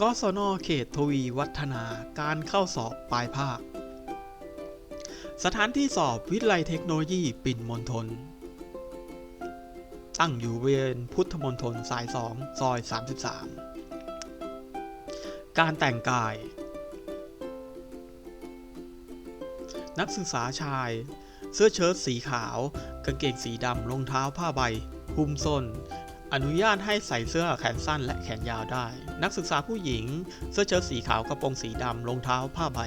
กศนเขตทวีวัฒนาการเข้าสอบปลายภาค สถานที่สอบวิทยาลัยเทคโนโลยีปิ่นมณฑลตั้งอยู่เวรพุทธมณฑลสาย 2 ซอย 33 การแต่งกาย นักศึกษาชาย เสื้อเชิ้ตสีขาว กางเกงสีดำรองเท้าผ้าใบหุ้มส้น อนุญาตให้ใส่เสื้อแขนสั้นและแขนยาวได้ นักศึกษาผู้หญิง เสื้อเชิ้ตสีขาวกระโปรงสีดำรองเท้าผ้าใบ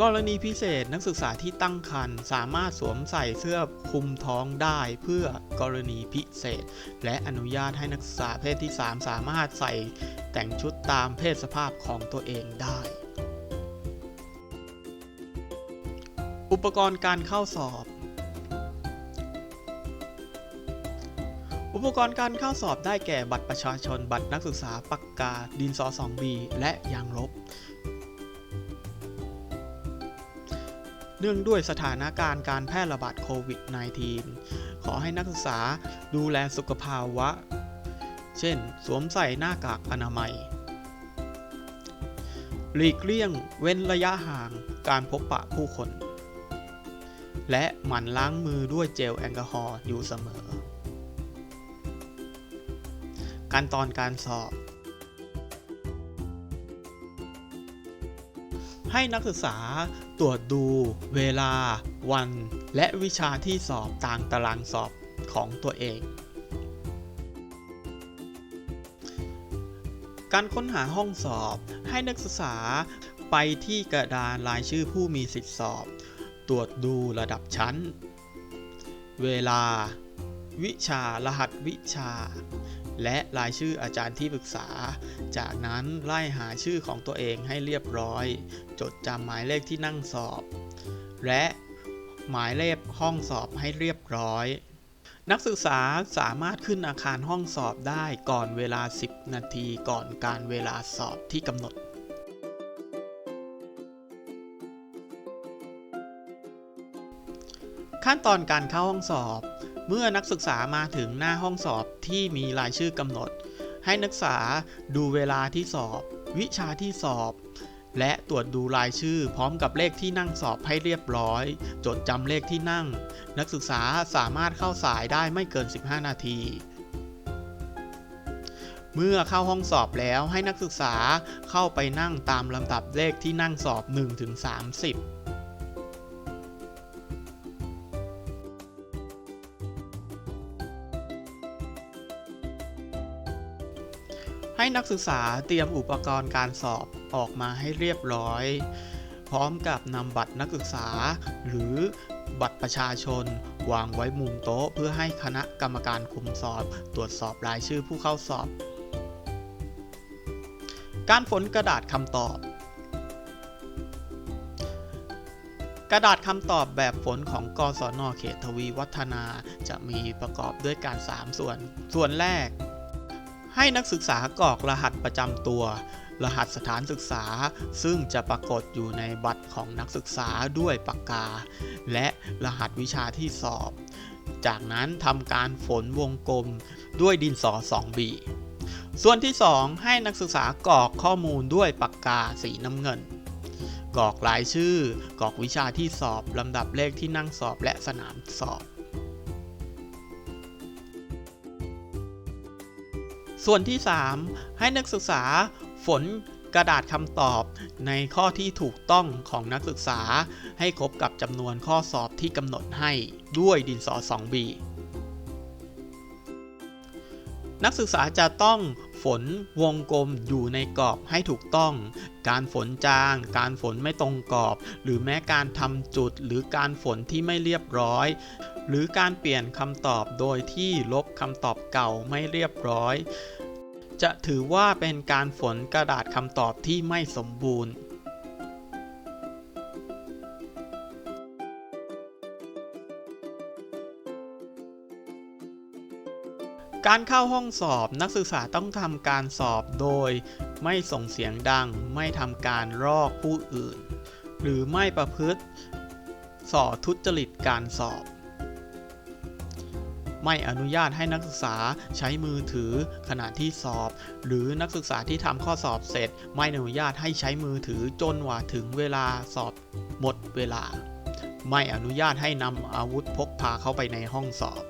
กรณีพิเศษนักศึกษาที่ตั้งครรภ์สามารถสวมใส่เสื้อคลุมท้องได้เพื่อกรณีพิเศษ และอนุญาตให้นักศึกษาเพศที่ 3 สามารถใส่แต่งชุดตามเพศสภาพของตัวเองได้อุปกรณ์การเข้าสอบ ปกรณ์การเข้าสอบได้แก่บัตรประชาชน บัตรนักศึกษา ปากกา ดินสอ 2B และยางลบ เนื่องด้วยสถานการณ์การแพร่ระบาดโควิด -19 ขอให้นักศึกษาดูแลสุขภาวะ เช่น สวมใส่หน้ากากอนามัย หลีกเลี่ยงเว้นระยะห่างการพบปะผู้คน และหมั่นล้างมือด้วยเจลแอลกอฮอล์อยู่เสมอ การตอนการสอบ ให้นักศึกษาตรวจดูเวลา วัน และวิชาที่สอบตามตารางสอบของตัวเอง การค้นหาห้องสอบให้นักศึกษาไปที่กระดานรายชื่อผู้มีสิทธิสอบ ตรวจดูระดับชั้น เวลา วิชารหัสวิชา และรายชื่ออาจารย์ที่ปรึกษา จากนั้นไล่หาชื่อของตัวเองให้เรียบร้อย จดจำหมายเลขที่นั่งสอบ และหมายเลขห้องสอบให้เรียบร้อย นักศึกษาสามารถขึ้นอาคารห้องสอบได้ก่อนเวลา 10 นาทีก่อนการเวลาสอบที่กำหนดขั้นตอนการเข้าห้องสอบ เมื่อนักศึกษามาถึงหน้าห้องสอบที่มีรายชื่อกำหนด ให้นักศึกษาดูเวลาที่สอบ วิชาที่สอบ และตรวจดูรายชื่อพร้อมกับเลขที่นั่งสอบให้เรียบร้อย จดจำเลขที่นั่ง นักศึกษาสามารถเข้าสายได้ไม่เกิน 15 นาที เมื่อเข้าห้องสอบแล้วให้นักศึกษาเข้าไปนั่งตามลำดับเลขที่นั่งสอบ 1-30 ให้นักศึกษาเตรียมอุปกรณ์การสอบออกมาให้เรียบร้อย พร้อมกับนำบัตรนักศึกษา หรือบัตรประชาชน วางไว้มุมโต๊ะ เพื่อให้คณะกรรมการคุมสอบ ตรวจสอบรายชื่อผู้เข้าสอบ การฝนกระดาษคำตอบ กระดาษคำตอบแบบฝนของกศนเขตทวีวัฒนาจะมีประกอบด้วยการ 3 ส่วน ส่วนแรก ให้นักศึกษากรอกรหัสประจำตัว รหัสสถานศึกษา ซึ่งจะปรากฏอยู่ในบัตรของนักศึกษาด้วยปากกา และรหัสวิชาที่สอบ จากนั้นทำการฝนวงกลมด้วยดินสอ 2B ส่วนที่ 2 ให้นักศึกษากรอกข้อมูลด้วยปากกาสีน้ำเงินกรอกรายชื่อกรอกวิชาที่สอบลำดับเลขที่นั่งสอบและสนามสอบ ส่วนที่ 3 ให้นักศึกษาฝนกระดาษคำตอบในข้อที่ถูกต้องของนักศึกษา ให้ครบกับจำนวนข้อสอบที่กำหนดให้ด้วยดินสอ 2B นักศึกษาจะต้องฝนวงกลมอยู่ในกรอบให้ถูกต้อง การฝนจาง การฝนไม่ตรงกรอบ หรือแม้การทำจุดหรือการฝนที่ไม่เรียบร้อย หรือการเปลี่ยนคำตอบโดยที่ลบคำตอบเก่าไม่เรียบร้อย จะถือว่าเป็นการฝนกระดาษคำตอบที่ไม่สมบูรณ์การเข้าห้องสอบนักศึกษาต้องทำการสอบโดย ไม่ส่งเสียงดัง ไม่ทำการรอกผู้อื่น หรือไม่ประพฤติส่อทุจริตการสอบ ไม่อนุญาตให้นักศึกษาใช้มือถือขณะที่สอบ หรือนักศึกษาที่ทำข้อสอบเสร็จ ไม่อนุญาตให้ใช้มือถือจนกว่าถึงเวลาสอบหมดเวลา ไม่อนุญาตให้นำอาวุธพกพาเข้าไปในห้องสอบ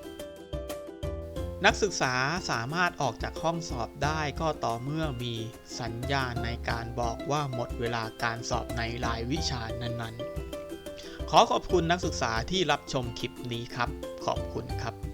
นักศึกษาสามารถออกจากห้องสอบได้ก็ต่อเมื่อมีสัญญาณในการบอกว่าหมดเวลาการสอบในรายวิชานั้นๆขอขอบคุณนักศึกษาที่รับชมคลิปนี้ครับ ขอบคุณครับ